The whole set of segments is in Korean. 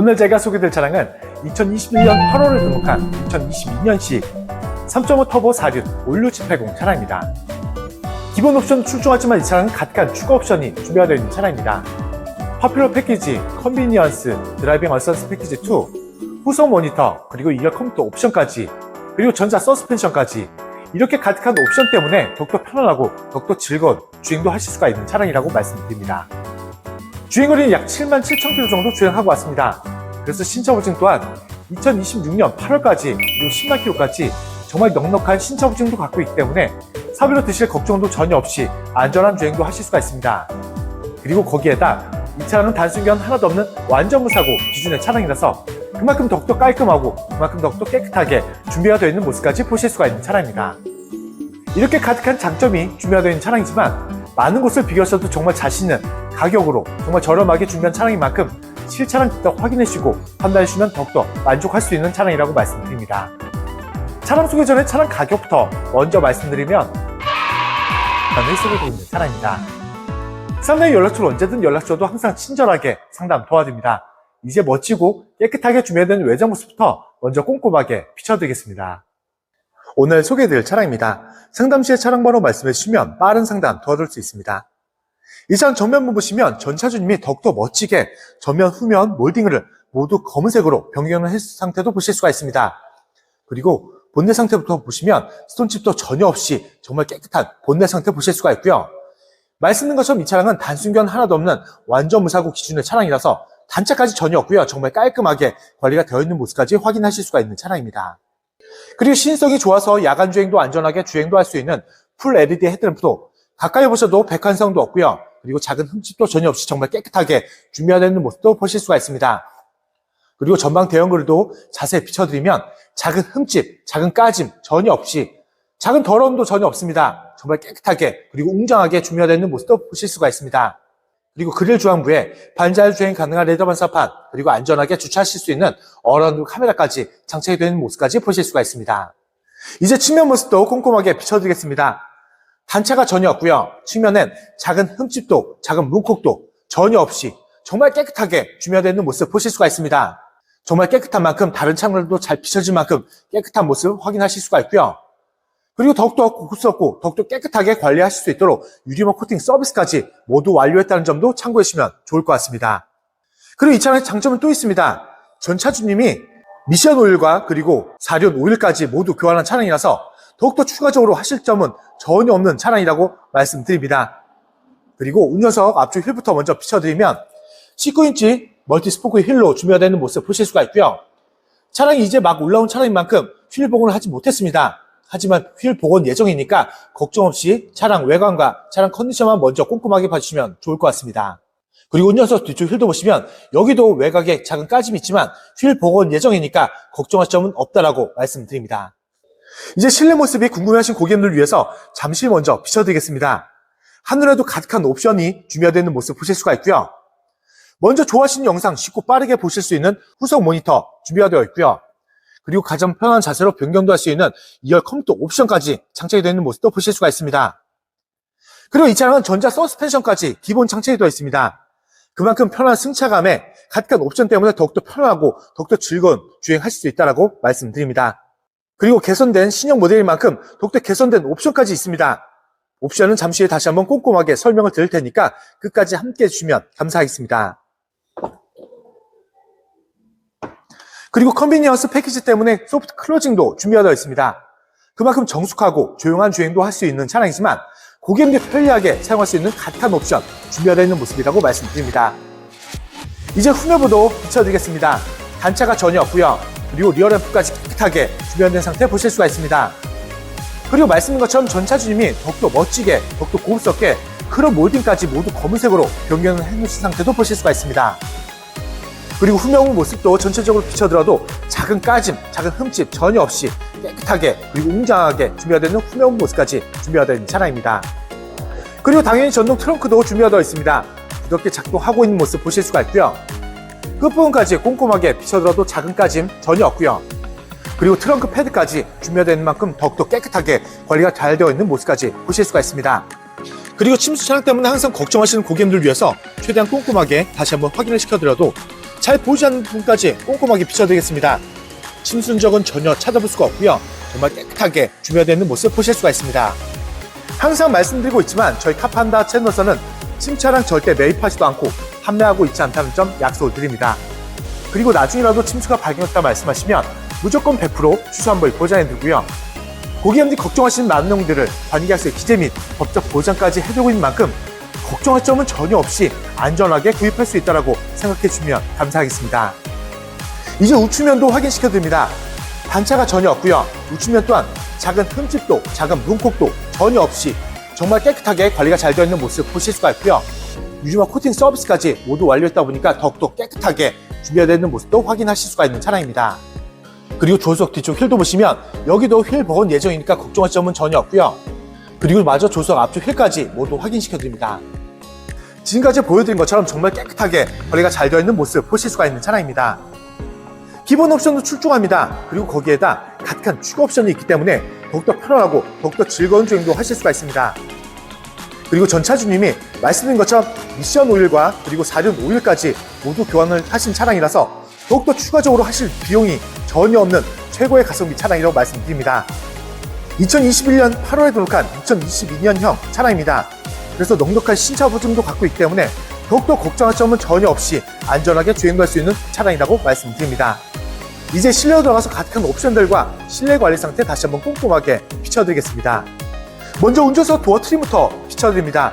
오늘 제가 소개드릴 차량은 2021년 8월에 등록한 2022년식 3.5 터보 4륜 올류 780 차량입니다. 기본 옵션 출중하지만 이 차량은 가득한 추가 옵션이 준비가 되어 있는 차량입니다. 파퓰러 패키지, 컨비니언스, 드라이빙 어센스 패키지 2, 후속 모니터, 그리고 2열 컴퓨터 옵션까지, 그리고 전자 서스펜션까지 이렇게 가득한 옵션 때문에 더욱더 편안하고 더욱더 즐거운 주행도 하실 수가 있는 차량이라고 말씀드립니다. 주행거리는 약 7만 7천 킬로 정도 주행하고 왔습니다. 그래서 신차 보증 또한 2026년 8월까지 그리고 10만 킬로까지 정말 넉넉한 신차 보증도 갖고 있기 때문에 사비로 드실 걱정도 전혀 없이 안전한 주행도 하실 수가 있습니다. 그리고 거기에다 이 차량은 단순견 하나도 없는 완전 무사고 기준의 차량이라서 그만큼 더욱더 깔끔하고 그만큼 더욱더 깨끗하게 준비가 되어 있는 모습까지 보실 수가 있는 차량입니다. 이렇게 가득한 장점이 준비가 되어 있는 차량이지만 많은 곳을 비교하셔도 정말 자신 있는 가격으로 정말 저렴하게 준비한 차량인 만큼 실차량 직접 확인해 주시고 판단해 주시면 더욱더 만족할 수 있는 차량이라고 말씀드립니다. 차량 소개 전에 차량 가격부터 먼저 말씀드리면 전에 소개되어 있는 차량입니다. 상담 연락처로 언제든 연락 줘도 항상 친절하게 상담 도와드립니다. 이제 멋지고 깨끗하게 준비된 외장 모습부터 먼저 꼼꼼하게 비춰드리겠습니다. 오늘 소개해드릴 차량입니다. 상담 시에 차량 번호 말씀해 주시면 빠른 상담 도와드릴 수 있습니다. 이 차량 전면부 보시면 전차주님이 더욱더 멋지게 전면, 후면, 몰딩을 모두 검은색으로 변경을 했 상태도 보실 수가 있습니다. 그리고 본넷 상태부터 보시면 스톤칩도 전혀 없이 정말 깨끗한 본넷 상태 보실 수가 있고요. 말씀드린 것처럼 이 차량은 단순견 하나도 없는 완전 무사고 기준의 차량이라서 단차까지 전혀 없고요. 정말 깔끔하게 관리가 되어 있는 모습까지 확인하실 수가 있는 차량입니다. 그리고 신성이 좋아서 야간 주행도 안전하게 주행도 할 수 있는 풀 LED 헤드램프도 가까이 보셔도 백한성도 없고요. 그리고 작은 흠집도 전혀 없이 정말 깨끗하게 준비가 되는 모습도 보실 수가 있습니다. 그리고 전방 대형글도 자세히 비춰드리면 작은 흠집, 작은 까짐 전혀 없이 작은 더러움도 전혀 없습니다. 정말 깨끗하게 그리고 웅장하게 준비가 되는 모습도 보실 수가 있습니다. 그리고 그릴 중앙부에 반자율 주행 가능한 레더 반사판 그리고 안전하게 주차하실 수 있는 어라운드 카메라까지 장착이 되는 모습까지 보실 수가 있습니다. 이제 측면 모습도 꼼꼼하게 비춰드리겠습니다. 단차가 전혀 없고요. 측면엔 작은 흠집도 작은 문콕도 전혀 없이 정말 깨끗하게 있는 모습 보실 수가 있습니다. 정말 깨끗한 만큼 다른 창문도 잘 비춰질 만큼 깨끗한 모습 확인하실 수가 있고요. 그리고 더욱더 고급스럽고 더욱더 깨끗하게 관리하실 수 있도록 유리막 코팅 서비스까지 모두 완료했다는 점도 참고해 주시면 좋을 것 같습니다. 그리고 이 차량의 장점은 또 있습니다. 전 차주님이 미션 오일과 그리고 사륜 오일까지 모두 교환한 차량이라서 더욱더 추가적으로 하실 점은 전혀 없는 차량이라고 말씀드립니다. 그리고 운전석 앞쪽 휠부터 먼저 비춰드리면 19인치 멀티 스포크 휠로 준비가 되는 모습 보실 수가 있고요. 차량이 이제 막 올라온 차량인 만큼 휠 복원을 하지 못했습니다. 하지만 휠 복원 예정이니까 걱정 없이 차량 외관과 차량 컨디션만 먼저 꼼꼼하게 봐주시면 좋을 것 같습니다. 그리고 운전석 뒤쪽 휠도 보시면 여기도 외곽에 작은 까짐이 있지만 휠 복원 예정이니까 걱정할 점은 없다라고 말씀드립니다. 이제 실내 모습이 궁금해하신 고객님들 위해서 잠시 먼저 비춰드리겠습니다. 하늘에도 가득한 옵션이 준비되어 있는 모습 보실 수가 있고요. 먼저 좋아하시는 영상 쉽고 빠르게 보실 수 있는 후속 모니터 준비가 되어 있고요. 그리고 가장 편한 자세로 변경도 할 수 있는 2열 컴퓨터 옵션까지 장착이 되어 있는 모습도 보실 수가 있습니다. 그리고 이 차량은 전자 서스펜션까지 기본 장착이 되어 있습니다. 그만큼 편한 승차감에 가득한 옵션 때문에 더욱더 편하고 더욱더 즐거운 주행하실 수 있다고 말씀드립니다. 그리고 개선된 신형 모델인 만큼 더욱더 개선된 옵션까지 있습니다. 옵션은 잠시 후에 다시 한번 꼼꼼하게 설명을 드릴 테니까 끝까지 함께 해주시면 감사하겠습니다. 그리고 컨비니언스 패키지 때문에 소프트 클로징도 되어 있습니다. 그만큼 정숙하고 조용한 주행도 할 수 있는 차량이지만 고객님들 편리하게 사용할 수 있는 가득한 옵션 되어 있는 모습이라고 말씀드립니다. 이제 후면부도 비춰드리겠습니다. 단차가 전혀 없고요. 그리고 리어램프까지 깨끗하게 준비된 상태 보실 수가 있습니다. 그리고 말씀드린 것처럼 전차주님이 더욱더 멋지게, 더욱더 고급스럽게 크롬 몰딩까지 모두 검은색으로 변경을 해놓으신 상태도 보실 수가 있습니다. 그리고 후면 모습도 전체적으로 비춰들어도 작은 까짐, 작은 흠집 전혀 없이 깨끗하게 그리고 웅장하게 준비가 되는 후면 모습까지 준비가 있는 차량입니다. 그리고 당연히 전동 트렁크도 준비가 되어 있습니다. 부드럽게 작동하고 있는 모습 보실 수가 있고요. 끝부분까지 꼼꼼하게 비춰들어도 작은 까짐 전혀 없고요. 그리고 트렁크 패드까지 준비가 되는 만큼 더욱더 깨끗하게 관리가 잘 되어 있는 모습까지 보실 수가 있습니다. 그리고 침수 차량 때문에 항상 걱정하시는 고객님들 위해서 최대한 꼼꼼하게 다시 한번 확인을 시켜드려도 잘 보이지 않는 부분까지 꼼꼼하게 비춰드리겠습니다. 침수 흔적은 전혀 찾아볼 수가 없고요. 정말 깨끗하게 있는 모습 보실 수가 있습니다. 항상 말씀드리고 있지만 저희 카판다 채널에서는 침차량 절대 매입하지도 않고 판매하고 있지 않다는 점 약속을 드립니다. 그리고 나중이라도 침수가 발견했다 말씀하시면 무조건 100% 추수 환불 보장해드리고요. 고객님들이 걱정하시는 많은 내용들을 관계약서의 기재 및 법적 보장까지 해두고 있는 만큼 걱정할 점은 전혀 없이 안전하게 구입할 수 있다고 생각해 주시면 감사하겠습니다. 이제 우측면도 확인시켜 드립니다. 단차가 전혀 없고요. 우측면 또한 작은 흠집도 작은 문콕도 전혀 없이 정말 깨끗하게 관리가 잘 되어 있는 모습 보실 수가 있고요. 유리화 코팅 서비스까지 모두 완료했다 보니까 더욱더 깨끗하게 준비되어 있는 모습도 확인하실 수가 있는 차량입니다. 그리고 조수석 뒤쪽 휠도 보시면 여기도 휠 복원 예정이니까 걱정할 점은 전혀 없고요. 그리고 마저 조수석 앞쪽 휠까지 모두 확인시켜 드립니다. 지금까지 보여드린 것처럼 정말 깨끗하게 관리가 잘 되어 있는 모습 보실 수가 있는 차량입니다. 기본 옵션도 출중합니다. 그리고 거기에다 가득한 추가 옵션이 있기 때문에 더욱더 편안하고 더욱더 즐거운 주행도 하실 수가 있습니다. 그리고 전차주님이 말씀드린 것처럼 미션 오일과 그리고 사륜 오일까지 모두 교환을 하신 차량이라서 더욱더 추가적으로 하실 비용이 전혀 없는 최고의 가성비 차량이라고 말씀드립니다. 2021년 8월에 등록한 2022년형 차량입니다. 그래서 넉넉한 신차 보증도 갖고 있기 때문에 더욱더 걱정할 점은 전혀 없이 안전하게 주행할 수 있는 차량이라고 말씀드립니다. 이제 실내로 들어가서 가득한 옵션들과 실내 관리 상태 다시 한번 꼼꼼하게 비춰드리겠습니다. 먼저 운전석 도어 트림부터 비춰드립니다.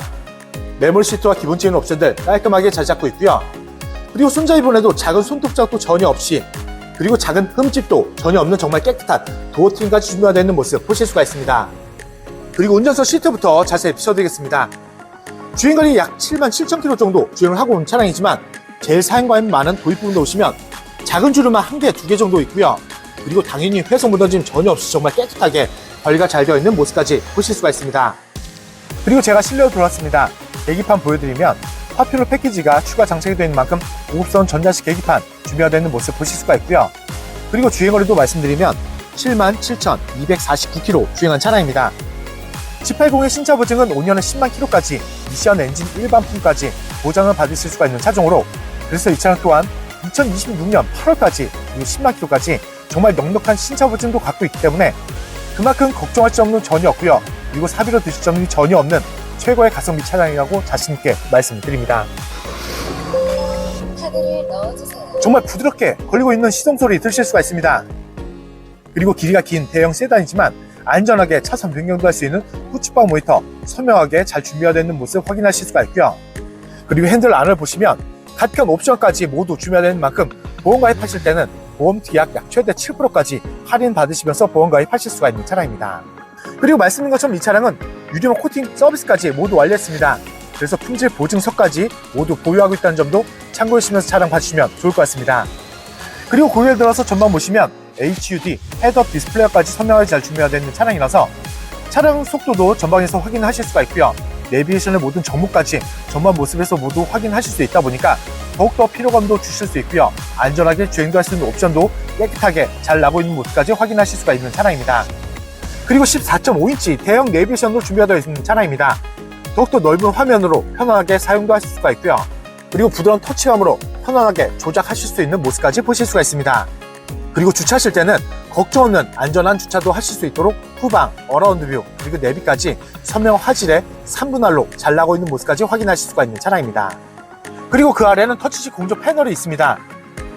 메모리 시트와 기본적인 옵션들 깔끔하게 잘 잡고 있고요. 그리고 손잡이분에도 작은 손톱작도 전혀 없이 그리고 작은 흠집도 전혀 없는 정말 깨끗한 도어 트림까지 준비가 되어 있는 모습 보실 수가 있습니다. 그리고 운전석 시트부터 자세히 비춰드리겠습니다. 주행거리 약 7만 7천 킬로 정도 주행을 하고 온 차량이지만 제일 사용감이 많은 도입 부분도 오시면 작은 주름만 한 개, 두 개 정도 있고요. 그리고 당연히 회색 묻어짐 전혀 없이 정말 깨끗하게 관리가 잘 되어 있는 모습까지 보실 수가 있습니다. 그리고 제가 실내로 들어왔습니다. 계기판 보여드리면 화필로 패키지가 추가 장착이 되어 있는 만큼 고급스러운 전자식 계기판 준비가 되어 있는 모습 보실 수가 있고요. 그리고 주행거리도 말씀드리면 77,249km 주행한 차량입니다. G80의 신차 보증은 5년에 10만 킬로까지 미션 엔진 일반품까지 보장을 받으실 수가 있는 차종으로 그래서 이 차량 또한 2026년 8월까지 그리고 10만 킬로까지 정말 넉넉한 신차 보증도 갖고 있기 때문에 그만큼 걱정할 점은 전혀 없고요. 그리고 사비로 드실 점이 전혀 없는 최고의 가성비 차량이라고 자신있게 말씀드립니다. 정말 부드럽게 걸리고 있는 시동 소리 들으실 수가 있습니다. 그리고 길이가 긴 대형 세단이지만 안전하게 차선 변경도 할 수 있는 후측방 모니터 선명하게 잘 준비가 되어 있는 모습 확인하실 수가 있고요. 그리고 핸들 안을 보시면 가편 옵션까지 모두 준비가 되는 만큼 보험 가입하실 때는 보험 기약 약 최대 7%까지 할인 받으시면서 보험 가입하실 수가 있는 차량입니다. 그리고 말씀드린 것처럼 이 차량은 유리막 코팅 서비스까지 모두 완료했습니다. 그래서 품질 보증서까지 모두 보유하고 있다는 점도 참고해 주시면서 차량 봐주시면 좋을 것 같습니다. 그리고 고개를 들어서 전방 보시면 HUD, 헤드업 디스플레이까지 선명하게 잘 준비되어 있는 차량이라서 차량 속도도 전방에서 확인하실 수가 있고요. 내비게이션의 모든 정보까지 전방 모습에서 모두 확인하실 수 있다 보니까 더욱더 피로감도 주실 수 있고요. 안전하게 주행도 할 수 있는 옵션도 깨끗하게 잘 나고 있는 모습까지 확인하실 수가 있는 차량입니다. 그리고 14.5인치 대형 내비게이션으로 준비되어 있는 차량입니다. 더욱더 넓은 화면으로 편안하게 사용도 하실 수가 있고요. 그리고 부드러운 터치감으로 편안하게 조작하실 수 있는 모습까지 보실 수가 있습니다. 그리고 주차하실 때는 걱정 없는 안전한 주차도 하실 수 있도록 후방, 어라운드 뷰, 그리고 내비까지 선명 화질의 3분할로 잘 나고 있는 모습까지 확인하실 수가 있는 차량입니다. 그리고 그 아래는 터치식 공조 패널이 있습니다.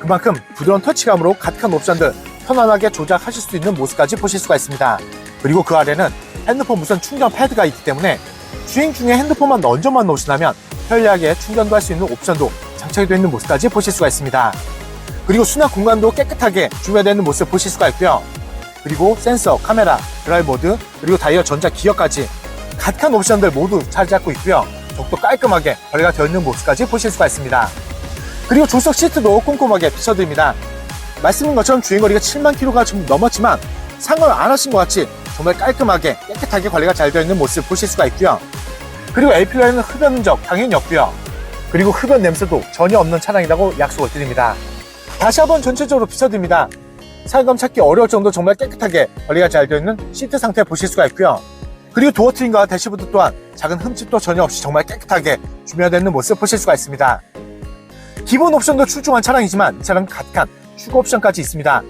그만큼 부드러운 터치감으로 가득한 옵션들 편안하게 조작하실 수 있는 모습까지 보실 수가 있습니다. 그리고 그 아래는 핸드폰 무선 충전 패드가 있기 때문에 주행 중에 핸드폰만 얹어만 놓으시다면 편리하게 충전도 할 수 있는 옵션도 장착이 되어 있는 모습까지 보실 수가 있습니다. 그리고 수납 공간도 깨끗하게 준비되어 있는 모습 보실 수가 있고요. 그리고 센서, 카메라, 드라이브 모드, 그리고 다이어 전자 기어까지 가득한 옵션들 모두 잡고 있고요. 더욱더 깔끔하게 관리가 되어 있는 모습까지 보실 수가 있습니다. 그리고 조석 시트도 꼼꼼하게 비춰드립니다. 말씀인 것처럼 주행거리가 7만 킬로가 좀 넘었지만 상을 안 하신 것 같이 정말 깔끔하게 깨끗하게 관리가 잘 되어 있는 모습 보실 수가 있고요. 그리고 LP라인은 흡연 흔적 당연히 없고요. 그리고 흡연 냄새도 전혀 없는 차량이라고 약속을 드립니다. 다시 한번 전체적으로 비춰드립니다. 사용감 찾기 어려울 정도 정말 깨끗하게 관리가 잘 되어 있는 시트 상태 보실 수가 있고요. 그리고 도어 트림과 대시보드 또한 작은 흠집도 전혀 없이 정말 깨끗하게 준비되어 있는 모습 보실 수가 있습니다. 기본 옵션도 출중한 차량이지만 이 차량은 가득한 추가 옵션까지 있습니다.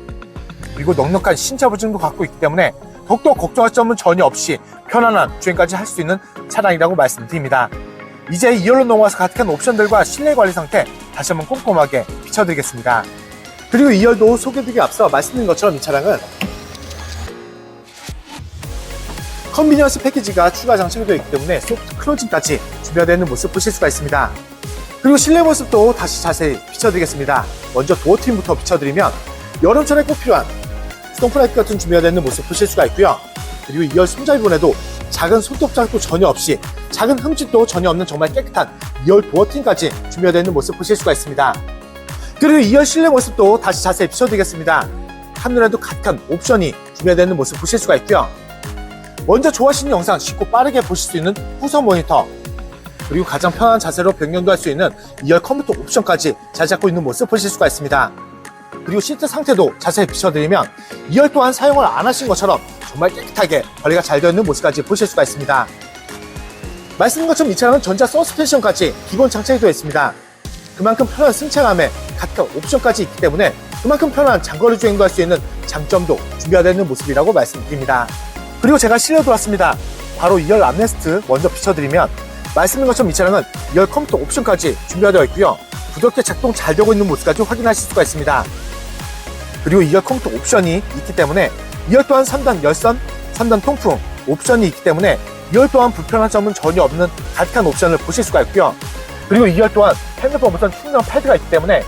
그리고 넉넉한 신차 보증도 갖고 있기 때문에 더욱더 걱정할 점은 전혀 없이 편안한 주행까지 할 수 있는 차량이라고 말씀드립니다. 이제 2열로 넘어와서 가득한 옵션들과 실내 관리 상태 다시 한번 꼼꼼하게 비춰드리겠습니다. 그리고 2열도 소개드리기 앞서 말씀드린 것처럼 이 차량은 컨비니언스 패키지가 추가 장착이 되어 있기 때문에 소프트 클로징까지 준비되어 있는 모습 보실 수가 있습니다. 그리고 실내 모습도 다시 자세히 비춰드리겠습니다. 먼저 도어 트림부터 비춰드리면 여름철에 꼭 필요한 스톤프라이트 같은 준비가 되는 모습 보실 수가 있고요. 그리고 2열 손잡이 부분에도 작은 손톱 자국도 전혀 없이 작은 흠집도 전혀 없는 정말 깨끗한 2열 도어 트림까지 준비가 되는 모습 보실 수가 있습니다. 그리고 2열 실내 모습도 다시 자세히 비춰드리겠습니다. 한눈에도 가득한 옵션이 준비가 되는 모습 보실 수가 있고요. 먼저 좋아하시는 영상 쉽고 빠르게 보실 수 있는 후성 모니터 그리고 가장 편한 자세로 변경도 할 수 있는 2열 컴퓨터 옵션까지 잘 잡고 있는 모습 보실 수가 있습니다. 그리고 시트 상태도 자세히 비춰드리면 2열 또한 사용을 안 하신 것처럼 정말 깨끗하게 관리가 잘 되어 있는 모습까지 보실 수가 있습니다. 말씀드린 것처럼 이 차량은 전자 서스펜션까지 기본 장착이 되어 있습니다. 그만큼 편한 승차감에 가득한 옵션까지 있기 때문에 그만큼 편한 장거리 주행도 할 수 있는 장점도 준비가 되어 있는 모습이라고 말씀드립니다. 그리고 제가 실내 들어왔습니다. 바로 2열 암레스트 먼저 비춰드리면 말씀드린 것처럼 이 차량은 2열 컴퓨터 옵션까지 준비가 되어 있고요. 부드럽게 작동 잘 되고 있는 모습까지 확인하실 수가 있습니다. 그리고 2열 컴퓨터 옵션이 있기 때문에 2열 또한 3단 열선, 3단 통풍 옵션이 있기 때문에 2열 또한 불편한 점은 전혀 없는 가득한 옵션을 보실 수가 있고요. 그리고 2열 또한 핸드폰 무선 충전 패드가 있기 때문에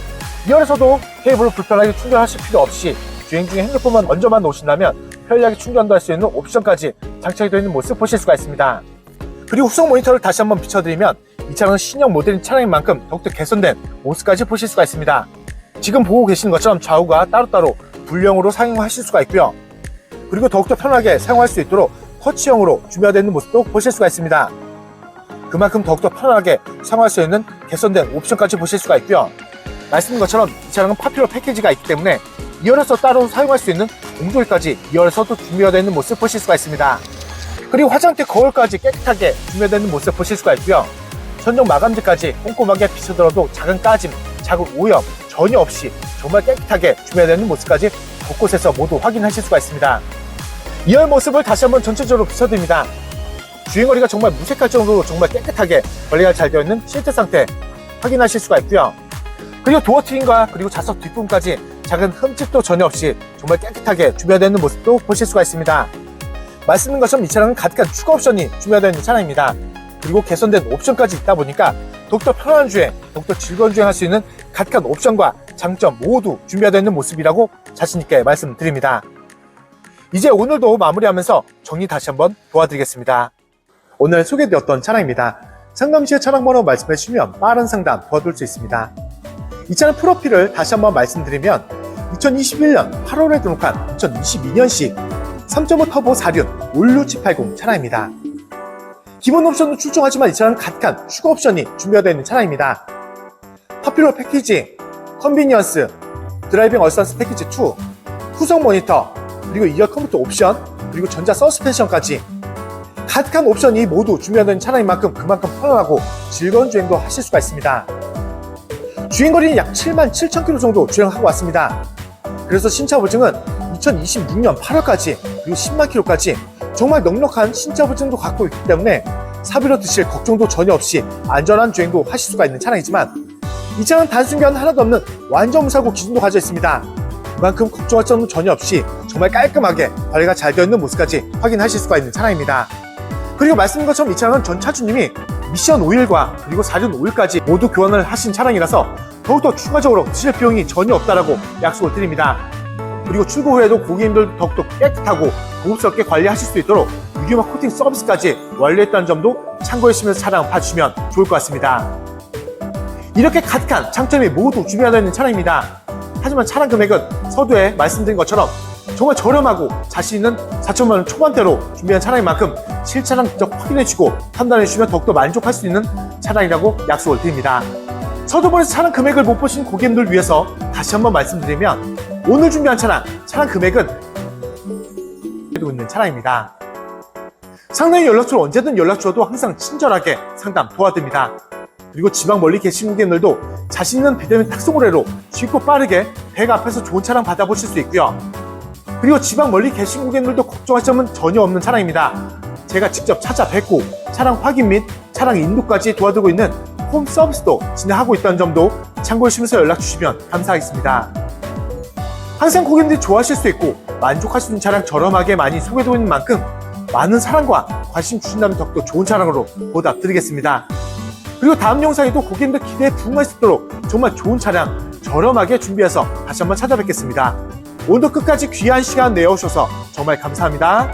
2열에서도 케이블을 불편하게 충전하실 필요 없이 주행 중에 핸드폰만 얹어만 놓으신다면 편리하게 충전도 할 수 있는 옵션까지 장착이 되어 있는 모습 보실 수가 있습니다. 그리고 후속 모니터를 다시 한번 비춰드리면 이 차량은 신형 모델인 차량인 만큼 더욱더 개선된 모습까지 보실 수가 있습니다. 지금 보고 계시는 것처럼 좌우가 따로따로 불령으로 사용하실 수가 있고요. 그리고 더욱더 편하게 사용할 수 있도록 터치형으로 준비되어 있는 모습도 보실 수가 있습니다. 그만큼 더욱더 편하게 사용할 수 있는 개선된 옵션까지 보실 수가 있고요. 말씀드린 것처럼 이 차량은 파퓰러 패키지가 있기 때문에 2열에서 따로 사용할 수 있는 공조기까지 2열에서도 준비되어 있는 모습 보실 수가 있습니다. 그리고 화장대 거울까지 깨끗하게 준비되어 있는 모습 보실 수가 있고요. 전용 마감재까지 꼼꼼하게 비춰들어도 작은 까짐, 작은 오염 전혀 없이 정말 깨끗하게 준비되어 있는 모습까지 곳곳에서 모두 확인하실 수가 있습니다. 2열 모습을 다시 한번 전체적으로 비춰드립니다. 주행거리가 정말 무색할 정도로 정말 깨끗하게 관리가 잘 되어 있는 시트 상태 확인하실 수가 있고요. 그리고 도어 트림과 그리고 좌석 뒷부분까지 작은 흠집도 전혀 없이 정말 깨끗하게 준비되어 있는 모습도 보실 수가 있습니다. 말씀드린 것처럼 이 차량은 가득한 추가 옵션이 준비되어 있는 차량입니다. 그리고 개선된 옵션까지 있다 보니까 더욱더 편안한 주행, 더욱더 즐거운 주행할 수 있는 가득한 옵션과 장점 모두 준비되어 있는 모습이라고 자신있게 말씀드립니다. 이제 오늘도 마무리하면서 정리 다시 한번 도와드리겠습니다. 오늘 소개되었던 차량입니다. 상담시에 차량 번호 말씀해 주시면 빠른 상담 도와드릴 수 있습니다. 이 차량 프로필을 다시 한번 말씀드리면 2021년 8월에 등록한 2022년식 3.5 터보 4륜 올류 G80 차량입니다. 기본 옵션은 출중하지만 이 차량은 가득한 추가 옵션이 준비가 되어 있는 차량입니다. 파퓰러 패키지, 컨비니언스, 드라이빙 어시스턴스 패키지 2, 후속 모니터, 그리고 이어 컴퓨터 옵션, 그리고 전자 서스펜션까지 가득한 옵션이 모두 준비가 된 차량인 만큼 그만큼 편안하고 즐거운 주행도 하실 수가 있습니다. 주행거리는 약 7만 7천 킬로 정도 주행하고 왔습니다. 그래서 신차 보증은 2026년 8월까지 그리고 10만 킬로까지 정말 넉넉한 신차 보증도 갖고 있기 때문에 사비로 드실 걱정도 전혀 없이 안전한 주행도 하실 수가 있는 차량이지만 이 차량은 단순 교환 하나도 없는 완전 무사고 기준도 가져 있습니다. 그만큼 걱정할 점은 전혀 없이 정말 깔끔하게 관리가 잘 되어 있는 모습까지 확인하실 수가 있는 차량입니다. 그리고 말씀드린 것처럼 이 차량은 전 차주님이 미션 오일과 그리고 4륜 오일까지 모두 교환을 하신 차량이라서 더욱더 추가적으로 드실 비용이 전혀 없다라고 약속을 드립니다. 그리고 출고 후에도 고객님들 더욱더 깨끗하고 고급스럽게 관리하실 수 있도록 유기화 코팅 서비스까지 완료했다는 점도 참고해주시면서 차량 봐주시면 좋을 것 같습니다. 이렇게 가득한 장점이 모두 준비가 되어 있는 차량입니다. 하지만 차량 금액은 서두에 말씀드린 것처럼 정말 저렴하고 자신 있는 4천만 원 초반대로 준비한 차량인 만큼 실차량 직접 확인해주고 판단해주시면 더욱더 만족할 수 있는 차량이라고 약속을 드립니다. 서두번에서 차량 금액을 못 보신 고객님들 위해서 다시 한번 말씀드리면 오늘 준비한 차량, 차량 금액은 되고 있는 차량입니다. 상당히 연락처를 언제든 연락 주어도 항상 친절하게 상담 도와드립니다. 그리고 지방 멀리 계신 고객님들도 자신 있는 비대면 탁송거래로 쉽고 빠르게 백 앞에서 좋은 차량 받아보실 수 있고요. 그리고 지방 멀리 계신 고객님들도 걱정할 점은 전혀 없는 차량입니다. 제가 직접 찾아뵙고 차량 확인 및 차량 인도까지 도와드리고 있는 홈 서비스도 진행하고 있다는 점도 참고해 주시면서 연락 주시면 감사하겠습니다. 항상 고객님들이 좋아하실 수 있고 만족할 수 있는 차량 저렴하게 많이 소개되고 있는 만큼 많은 사랑과 관심 주신다면 더욱더 좋은 차량으로 보답드리겠습니다. 그리고 다음 영상에도 고객님들 기대에 부응할 수 있도록 정말 좋은 차량 저렴하게 준비해서 다시 한번 찾아뵙겠습니다. 오늘도 끝까지 귀한 시간 내어주셔서 정말 감사합니다.